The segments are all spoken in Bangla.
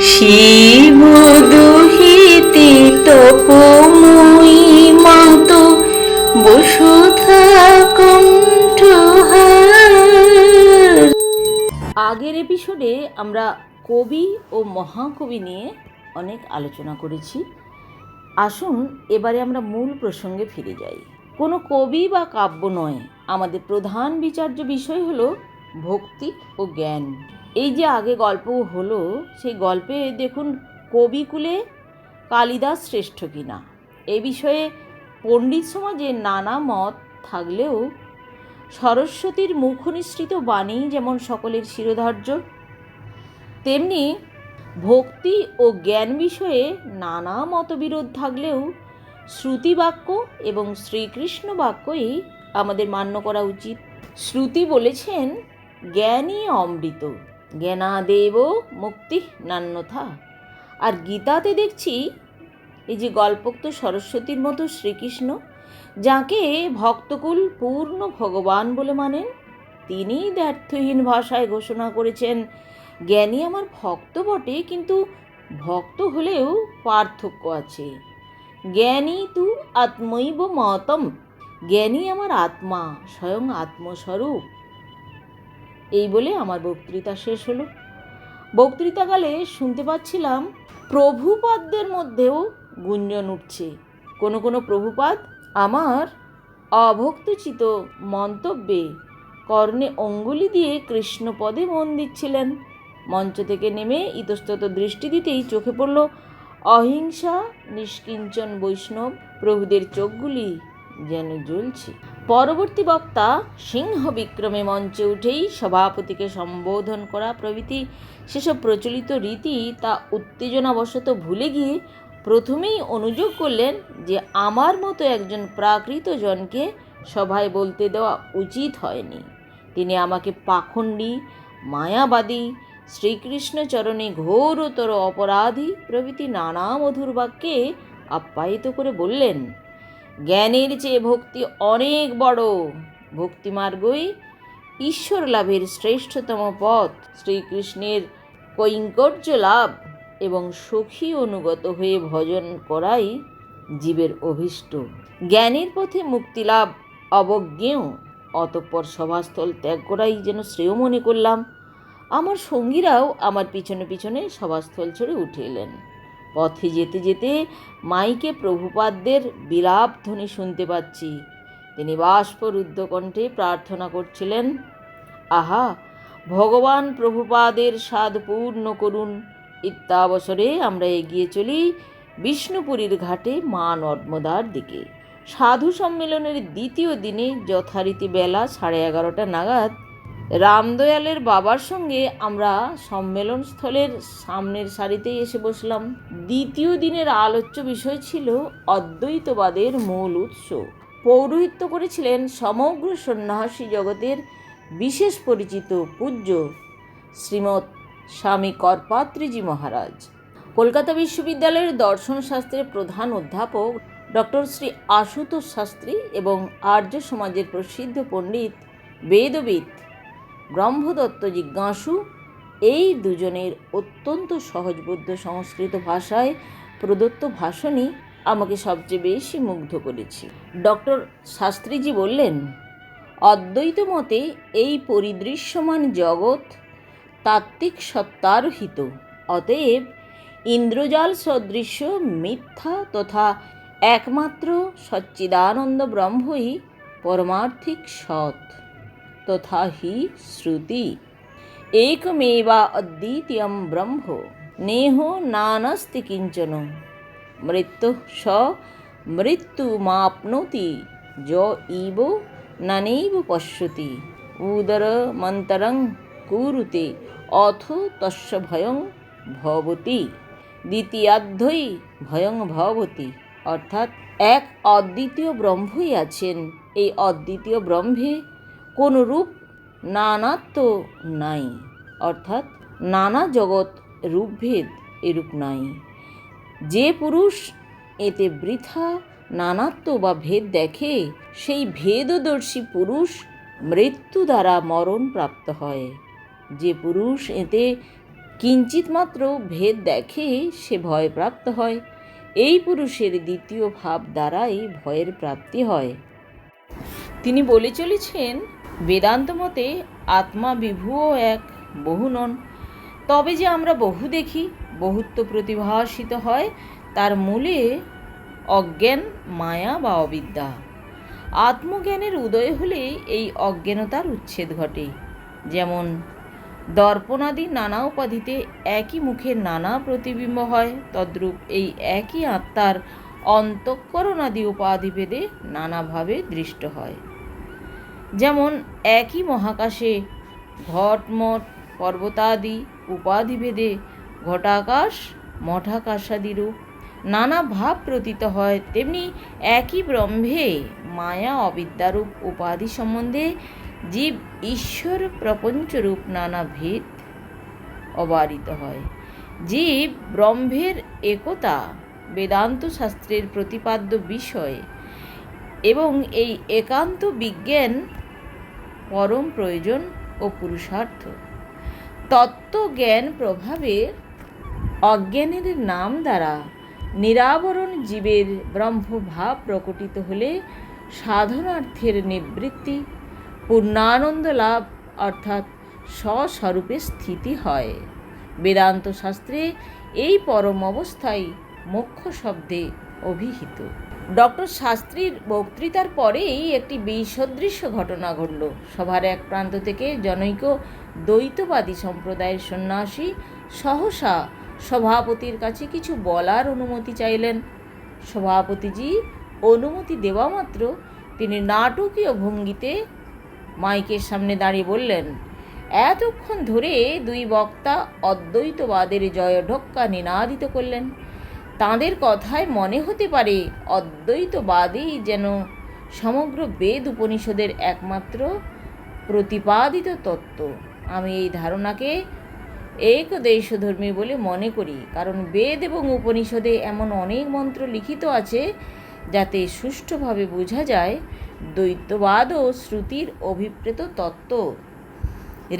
শিব দুহিতে তপময়ী মাত আগের এপিসোডে আমরা কবি ও মহাকবি নিয়ে অনেক আলোচনা করেছি। আসুন, এবারে আমরা মূল প্রসঙ্গে ফিরে যাই। কোনো কবি বা কাব্য নয়। আমাদের প্রধান বিচার্য বিষয় হলো ভক্তি ও জ্ঞান। এই যে আগে গল্প হলো, সেই গল্পে দেখুন কবিকুলে কালিদাস শ্রেষ্ঠ কিনা। এ বিষয়ে পণ্ডিত সমাজে নানা মত থাকলেও সরস্বতীর মুখনিসৃত বাণী যেমন সকলের শিরোধার্য, তেমনি ভক্তি ও জ্ঞান বিষয়ে নানা মতবিরোধ থাকলেও শ্রুতি বাক্য এবং শ্রীকৃষ্ণ বাক্যই আমাদের মান্য করা উচিত। শ্রুতি বলেছেন জ্ঞানই অমৃত। জ্ঞানাদেব মুক্তি নান্যথা। আর গীতাতে দেখছি, এই যে গল্পোক্ত সরস্বতীর মতো শ্রীকৃষ্ণ, যাকে ভক্তকুল পূর্ণ ভগবান বলে মানেন তিনি দ্ব্যর্থহীন ভাষায় ঘোষণা করেছেন, জ্ঞানী আমার ভক্ত বটে, কিন্তু ভক্ত হলেও পার্থক্য আছে। জ্ঞানী তু আত্মৈব মতম, জ্ঞানী আমার আত্মা, স্বয়ং আত্মস্বরূপ। এই বলে আমার বক্তৃতা শেষ হলো। বক্তৃতাকালে শুনতে পাচ্ছিলাম, প্রভুপাদদের মধ্যেও গুঞ্জন উঠছে। কোনো কোনো প্রভুপাদ আমার অভক্তচিত মন্তব্যে কর্ণে অঙ্গুলি দিয়ে কৃষ্ণপদে মন দিচ্ছিলেন। মঞ্চ থেকে নেমে ইতস্তত দৃষ্টি দিতেই চোখে পড়ল অহিংসা, নিষ্কিঞ্চন বৈষ্ণব প্রভুদের চোখগুলি যেন জ্বলছে। পরবর্তী বক্তা সিংহ বিক্রমে মঞ্চে উঠেই সভাপতিকে সম্বোধন করা প্রভৃতি। সেসব প্রচলিত রীতি তা উত্তেজনাবশত ভুলে গিয়ে প্রথমেই অনুযোগ করলেন যে আমার মতো একজন প্রাকৃত জনকে সভায় বলতে দেওয়া উচিত হয়নি। তিনি আমাকে পাখণ্ডী, মায়াবাদী শ্রীকৃষ্ণ চরণে ঘোরতর অপরাধী প্রভৃতি নানা মধুর বাক্যে আপ্যায়িত করে বললেন জ্ঞানের চেয়ে ভক্তি অনেক বড়। ভক্তিমার্গই ঈশ্বর লাভের শ্রেষ্ঠতম পথ। শ্রীকৃষ্ণের কৈঙ্কর্য লাভ এবং সখী অনুগত হয়ে ভজন করাই জীবের অভীষ্ট। জ্ঞানের পথে মুক্তিলাভ অবজ্ঞেয়। অতঃপর সভাস্থল ত্যাগ করাই যেন শ্রেয় মনে করলাম। আমার সঙ্গীরাও আমার পিছনে পিছনে সভাস্থল ছেড়ে উঠে এলেন। পথে যেতে যেতে মাইকে প্রভুপাদদের বিলাপ ধ্বনি শুনতে পাচ্ছি। তিনি বাষ্পরুদ্ধ কণ্ঠে প্রার্থনা করছিলেন, আহা, ভগবান প্রভুপাদের স্বাদ পূর্ণ করুন ইত্যাবসরে আমরা এগিয়ে চলি বিষ্ণুপুরীর ঘাটে মা নর্মদার দিকে। সাধু সম্মেলনের দ্বিতীয় দিনে যথারীতি বেলা সাড়ে এগারোটা নাগাদ রামদয়ালের বাবার সঙ্গে আমরা সম্মেলন স্থলের সামনের সারিতেই এসে বসলাম। দ্বিতীয় দিনের আলোচ্য বিষয় ছিল অদ্বৈতবাদের মূল উৎস। পৌরোহিত্য করেছিলেন সমগ্র সন্ন্যাসী জগতের বিশেষ পরিচিত পূজ্য শ্রীমৎ স্বামী করপাত্রীজি মহারাজ। কলকাতা বিশ্ববিদ্যালয়ের দর্শন শাস্ত্রের প্রধান অধ্যাপক ডক্টর শ্রী আশুতোষ শাস্ত্রী এবং আর্য সমাজের প্রসিদ্ধ পণ্ডিত বেদবিদ ব্রহ্মদত্ত জিজ্ঞাসু, এই দুজনের অত্যন্ত সহজবোধ্য সংস্কৃত ভাষায় প্রদত্ত ভাষণই আমাকে সবচেয়ে বেশি মুগ্ধ করেছে। ডক্টর শাস্ত্রীজি বললেন, অদ্বৈত মতে এই পরিদৃশ্যমান জগৎ তাত্ত্বিক সত্তারহিত, অতএব ইন্দ্রজাল সদৃশ্য মিথ্যা তথা একমাত্র সচ্চিদানন্দ ব্রহ্মই পরমার্থিক সৎ। তথা হি শ্রুতি একমেবা অদ্বিতীয়ম ব্রহ্ম নেহ নানস্তি কিঞ্চন মৃত্যু স মৃত্যুমাপ্নোতি য ইব নানৈব পশ্যতি উদরমন্তরং কুরুতে অথ তস্য ভয়ং ভবতি দ্বিতীয়ার্ধই ভয়ং ভবতি অর্থাৎ এক অদ্বিতীয় ব্রহ্মই আছেন। এই অদ্বিতীয় ব্রহ্মে কোনো রূপ নানাত্ব নাই, অর্থাৎ নানা জগৎ রূপভেদ এরূপ নাই। যে পুরুষ এতে বৃথা নানাত্ব বা ভেদ দেখে, সেই ভেদদর্শী পুরুষ মৃত্যু দ্বারা মরণ প্রাপ্ত হয়। যে পুরুষ এতে কিঞ্চিত মাত্র ভেদ দেখে, সে ভয় প্রাপ্ত হয়। এই পুরুষের দ্বিতীয় ভাব দ্বারাই ভয়ের প্রাপ্তি হয়। তিনি বলে চলেছেন বেদান্ত মতে আত্মা বিভুও এক বহু নন তবে যে আমরা বহু দেখি, বহুত্ব প্রতিভাসিত হয়, তার মূলে অজ্ঞান, মায়া বা অবিদ্যা। আত্মজ্ঞানের উদয় হলে এই অজ্ঞানতার উচ্ছেদ ঘটে। যেমন, দর্পণাদি নানা উপাধিতে একই মুখে নানা প্রতিবিম্ব হয়, তদ্রূপ এই একই আত্মার অন্তঃকরণাদি উপাধিভেদে নানাভাবে দৃষ্ট হয়। যেমন একই মহাকাশে ঘটমট পর্বতাদি উপাধিভেদে ঘটাকাশ মঠাকাশাদিরূপ নানা ভাব প্রতীত হয়। তেমনি একই ব্রহ্মে মায়া অবিদ্যারূপ উপাধি সম্বন্ধে জীব ঈশ্বর প্রপঞ্চরূপ নানা ভেদ অবারিত হয়। জীব ব্রহ্মের একতা বেদান্ত শাস্ত্রের প্রতিপাদ্য বিষয় এবং এই একান্ত বিজ্ঞান পরম প্রয়োজন ও পুরুষার্থ। তত্ত্বজ্ঞান প্রভাবে অজ্ঞানের নাম দ্বারা নিরাবরণ জীবের ব্রহ্মভাব প্রকটিত হলে সাধনার্থের নিবৃত্তি, পূর্ণানন্দ লাভ অর্থাৎ স্বস্বরূপে স্থিতি হয়। বেদান্ত শাস্ত্রে এই পরম অবস্থায় মোক্ষ শব্দে অভিহিত। ডক্টর শাস্ত্রীর বক্তৃতার পরেই একটি বিসদৃশ্য ঘটনা ঘটল। সভার এক প্রান্ত থেকে জনৈক দ্বৈতবাদী সম্প্রদায়ের সন্ন্যাসী সহসা সভাপতির কাছে কিছু বলার অনুমতি চাইলেন। সভাপতিজি অনুমতি দেওয়া মাত্র তিনি নাটকীয় ভঙ্গিতে মাইকের সামনে দাঁড়িয়ে বললেন, এতক্ষণ ধরে দুই বক্তা অদ্বৈতবাদের জয়ঢক্কা নিনাদিত করলেন। তাঁদের কথায় মনে হতে পারে অদ্বৈতবাদই যেন সমগ্র বেদ উপনিষদের একমাত্র প্রতিপাদিত তত্ত্ব। আমি এই ধারণাকে একদেশধর্মী বলে মনে করি, কারণ বেদ এবং উপনিষদে এমন অনেক মন্ত্র লিখিত আছে, যাতে সুষ্ঠুভাবে বোঝা যায় দ্বৈতবাদ ও শ্রুতির অভিপ্রেত তত্ত্ব।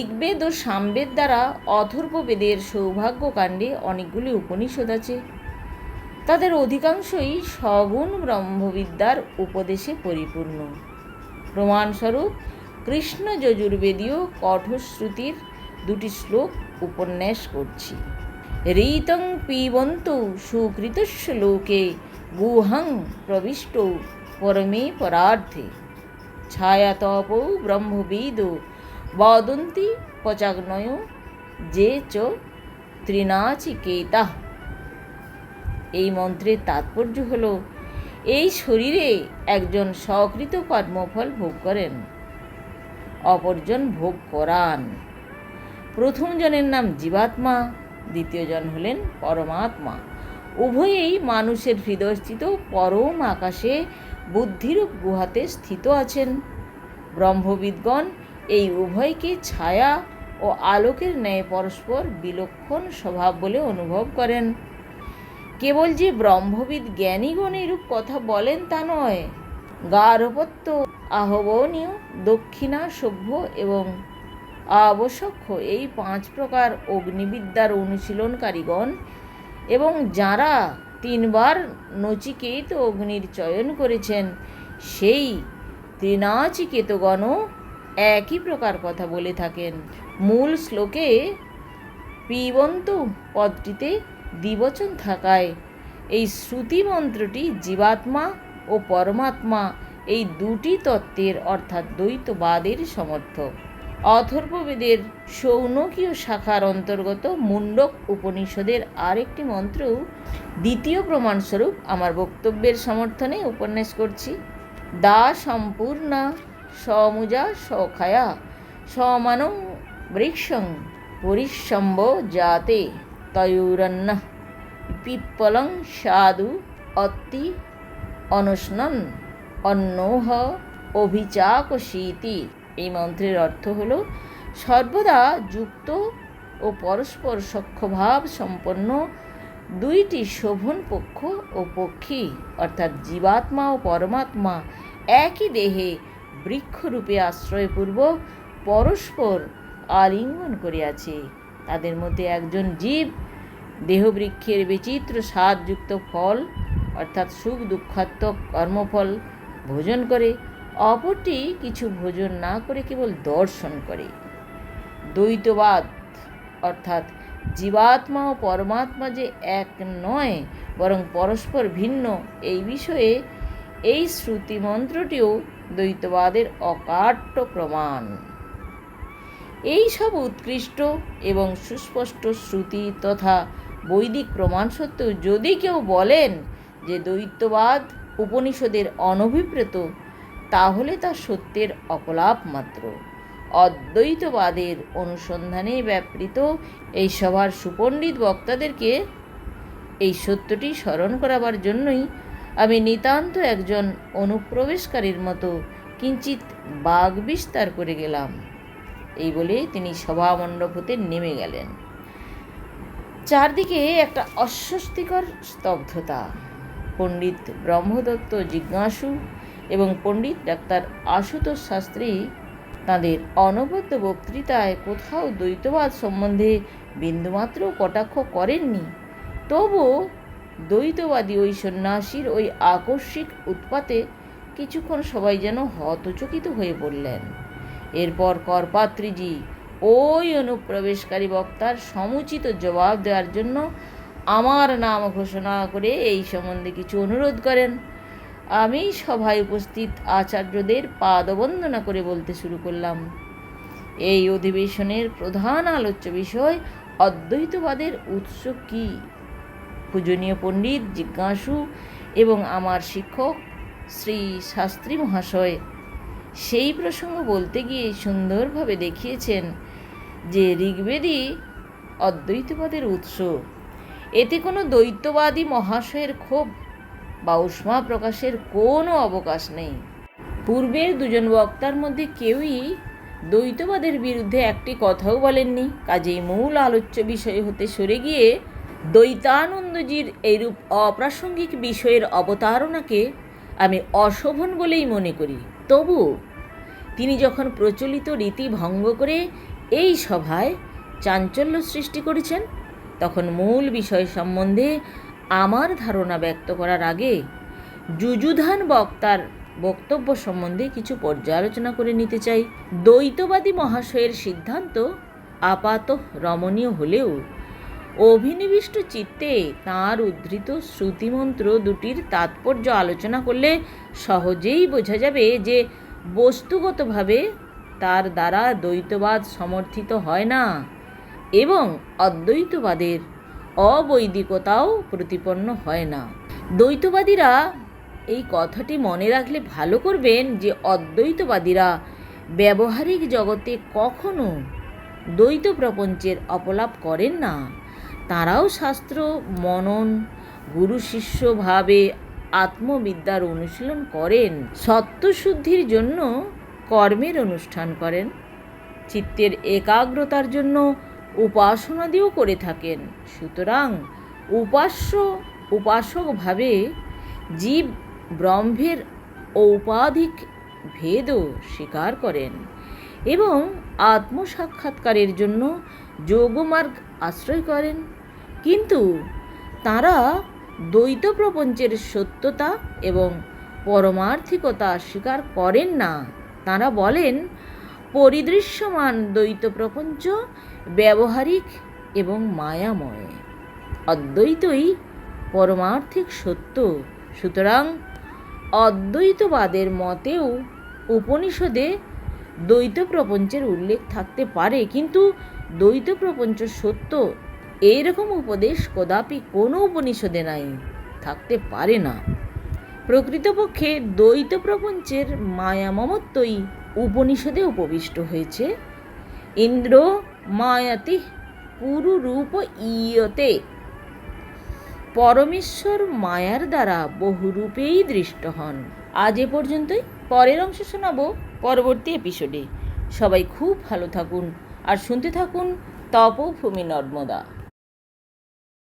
ঋগ্বেদ ও সামবেদ দ্বারা অথর্ববেদের সৌভাগ্যকাণ্ডে অনেকগুলি উপনিষদ আছে। তাদের অধিকাংশই সগুণ ব্রহ্মবিদ্যার উপদেশে পরিপূর্ণ। প্রমাণস্বরূপ কৃষ্ণ যজুর্বেদীয় কঠোশ্রুতির দুটি শ্লোক উপন্যাস করছি। ঋতং পিবন্ত সুকৃতস্য লোকে গুহং প্রবিষ্ট পরমে পরার্থে ছায়াতপৌ ব্রহ্মবিদ বদন্তি পচাগ্নয় যে চ ত্রিনাচিকেতা। এই মন্ত্রের তাৎপর্য হল, এই শরীরে একজন সকৃত কর্মফল ভোগ করেন। অপরজন ভোগ করান। প্রথম জনের নাম জীবাত্মা, দ্বিতীয় জন হলেন পরমাত্মা। উভয়েই মানুষের হৃদয়স্থিত পরম আকাশে বুদ্ধিরূপ গুহাতে স্থিত আছেন। ব্রহ্মবিদগণ এই উভয়কে ছায়া ও আলোকের ন্যায় পরস্পর বিলক্ষণ স্বভাব বলে অনুভব করেন। কেবল যে ব্রহ্মবিদ জ্ঞানীগণ এরূপ কথা বলেন তা নয়। গার্হপত্য, আহ্বনীয়, দক্ষিণা সভ্য এবং আবশ্যক্ষ এই পাঁচ প্রকার অগ্নিবিদ্যার অনুশীলনকারীগণ এবং যারা তিনবার নচিকেত অগ্নির চয়ন করেছেন, সেই তৃণাচিকেতগণও একই প্রকার কথা বলে থাকেন। মূল শ্লোকে, পিবন্ত পদটিতে দ্বিবচন থাকায়। এই শ্রুতি মন্ত্রটি জীবাত্মা ও পরমাত্মা এই দুটি তত্ত্বের অর্থাৎ দ্বৈতবাদের সমর্থক। অথর্ববেদের সৌনকীয় শাখার অন্তর্গত মুন্ডক উপনিষদের আরেকটি মন্ত্র দ্বিতীয় প্রমাণস্বরূপ আমার বক্তব্যের সমর্থনে উপন্যাস করছি। দা সম্পূর্ণা সমুজা সখায়া সমানং বৃক্ষং পরিসম্ভ জাতে তয়ুরন্ন পিপ্পলং সাধু অত্তি অনুষ্ণন অন্নোহ অভিচাকশীতি এই মন্ত্রের অর্থ হল সর্বদা যুক্ত ও পরস্পর সক্ষভাব সম্পন্ন দুইটি শোভন পক্ষ ও পক্ষী, অর্থাৎ জীবাত্মা ও পরমাত্মা একই দেহে বৃক্ষরূপে আশ্রয়পূর্বক পরস্পর আলিঙ্গন করিয়াছে। তাদের মধ্যে একজন জীব, দেহবৃক্ষের বিচিত্র স্বাদযুক্ত ফল, অর্থাৎ সুখ দুঃখাত্মক কর্মফল ভোজন করে, অপরটি কিছু ভোজন না করে কেবল দর্শন করে। দ্বৈতবাদ, অর্থাৎ জীবাত্মা ও পরমাত্মা যে এক নয়, বরং পরস্পর ভিন্ন, এই বিষয়ে এই শ্রুতিমন্ত্রটিও দ্বৈতবাদের অকাট্য প্রমাণ। এই সব উৎকৃষ্ট এবং সুস্পষ্ট শ্রুতি তথা বৈদিক প্রমাণ সত্ত্বেও যদি কেউ বলেন যে দ্বৈতবাদ উপনিষদের অনভিপ্রেত, তাহলে তা সত্যের অকলাপ মাত্র। অদ্বৈতবাদের অনুসন্ধানে ব্যাপৃত এই সভার সুপণ্ডিত বক্তাদেরকে এই সত্যটি স্মরণ করাবার জন্যই আমি নিতান্ত একজন অনুপ্রবেশকারীর মতো কিঞ্চিত বাঘ বিস্তার করে গেলাম। এই বলে তিনি সভামণ্ডপ হতে নেমে গেলেন। চারদিকে একটা অস্বস্তিকর স্তব্ধতা। পণ্ডিত ব্রহ্মদত্ত জিজ্ঞাসু এবং পণ্ডিত ডাক্তার আশুতোষ শাস্ত্রী তাঁদের অনবদ্য বক্তৃতায় কোথাও দ্বৈতবাদ সম্বন্ধে বিন্দুমাত্র কটাক্ষ করেননি, তবু দ্বৈতবাদী ওই সন্ন্যাসীর ওই আকস্মিক উৎপাতে কিছুক্ষণ সবাই যেন হতচকিত হয়ে পড়লেন। এরপর করপাত্রীজি ওই অনুপ্রবেশকারী বক্তার সমুচিত জবাব দেওয়ার জন্য আমার নাম ঘোষণা করে এই সম্বন্ধে কিছু অনুরোধ করেন। আমি সভায় উপস্থিত আচার্যদের পাদবন্দনা করে বলতে শুরু করলাম। এই অধিবেশনের প্রধান আলোচ্য বিষয় অদ্বৈতবাদের উৎস কি? পূজনীয় পণ্ডিত, জিজ্ঞাসু এবং আমার শিক্ষক শ্রী শাস্ত্রী মহাশয়। সেই প্রসঙ্গ বলতে গিয়ে সুন্দরভাবে দেখিয়েছেন যে ঋগ্বেদই অদ্বৈতবাদের উৎস। এতে কোনো দ্বৈতবাদী মহাশয়ের ক্ষোভ বা উষ্মা প্রকাশের কোনো অবকাশ নেই। পূর্বের দুজন বক্তার মধ্যে কেউই দ্বৈতবাদের বিরুদ্ধে একটি কথাও বলেননি। কাজেই মূল আলোচ্য বিষয় হতে সরে গিয়ে দ্বৈতানন্দজির এইরূপ অপ্রাসঙ্গিক বিষয়ের অবতারণাকে আমি অশোভন বলেই মনে করি। তবু তিনি যখন প্রচলিত রীতি ভঙ্গ করে এই সভায় চাঞ্চল্য সৃষ্টি করেছেন, তখন মূল বিষয় সম্বন্ধে আমার ধারণা ব্যক্ত করার আগে যুযুধান বক্তার বক্তব্য সম্বন্ধে কিছু পর্যালোচনা করে নিতে চাই। দ্বৈতবাদী মহাশয়ের সিদ্ধান্ত আপাত রমণীয় হলেও অভিনিবিষ্ট চিত্তে তাঁর উদ্ধৃত শ্রুতিমন্ত্র দুটির তাৎপর্য আলোচনা করলে সহজেই বোঝা যাবে যে বস্তুগতভাবে তার দ্বারা দ্বৈতবাদ সমর্থিত হয় না এবং অদ্বৈতবাদের অবৈদিকতাও প্রতিপন্ন হয় না। দ্বৈতবাদীরা এই কথাটি মনে রাখলে ভালো করবেন যে অদ্বৈতবাদীরা ব্যবহারিক জগতে কখনো দ্বৈত প্রপঞ্চের অপলাপ করেন না। তারাও শাস্ত্র, মনন, গুরু শিষ্যভাবে আত্মবিদ্যার অনুশীলন করেন। সত্যশুদ্ধির জন্য কর্মের অনুষ্ঠান করেন। চিত্তের একাগ্রতার জন্য উপাসনাদিও করে থাকেন। সুতরাং উপাস্য উপাসকভাবে জীব ব্রহ্মের ঔপাধিক ভেদও স্বীকার করেন এবং আত্মসাক্ষাৎকারের জন্য যোগমার্গ আশ্রয় করেন। কিন্তু তারা দ্বৈত প্রপঞ্চের সত্যতা এবং পরমার্থিকতা স্বীকার করেন না। তারা বলেন, পরিদৃশ্যমান দ্বৈত প্রপঞ্চ ব্যবহারিক এবং মায়াময়। অদ্বৈতই পরমার্থিক সত্য। সুতরাং অদ্বৈতবাদের মতেও উপনিষদে দ্বৈত প্রপঞ্চের উল্লেখ থাকতে পারে, কিন্তু দ্বৈত প্রপঞ্চ সত্য এইরকম উপদেশ কদাপি কোনো উপনিষদে নাই, থাকতে পারে না। প্রকৃতপক্ষে দ্বৈত প্রপঞ্চের মায়ামমত্বই উপনিষদে উপবিষ্ট হয়েছে। ইন্দ্র মায়াতি পুরুরূপ ইয়তে। পরমেশ্বর মায়ার দ্বারা বহুরূপেই দৃষ্ট হন। আজ এ পর্যন্তই। পরের অংশ শোনাবো পরবর্তী এপিসোডে সবাই খুব ভালো থাকুন আর শুনতে থাকুন তপভূমি নর্মদা।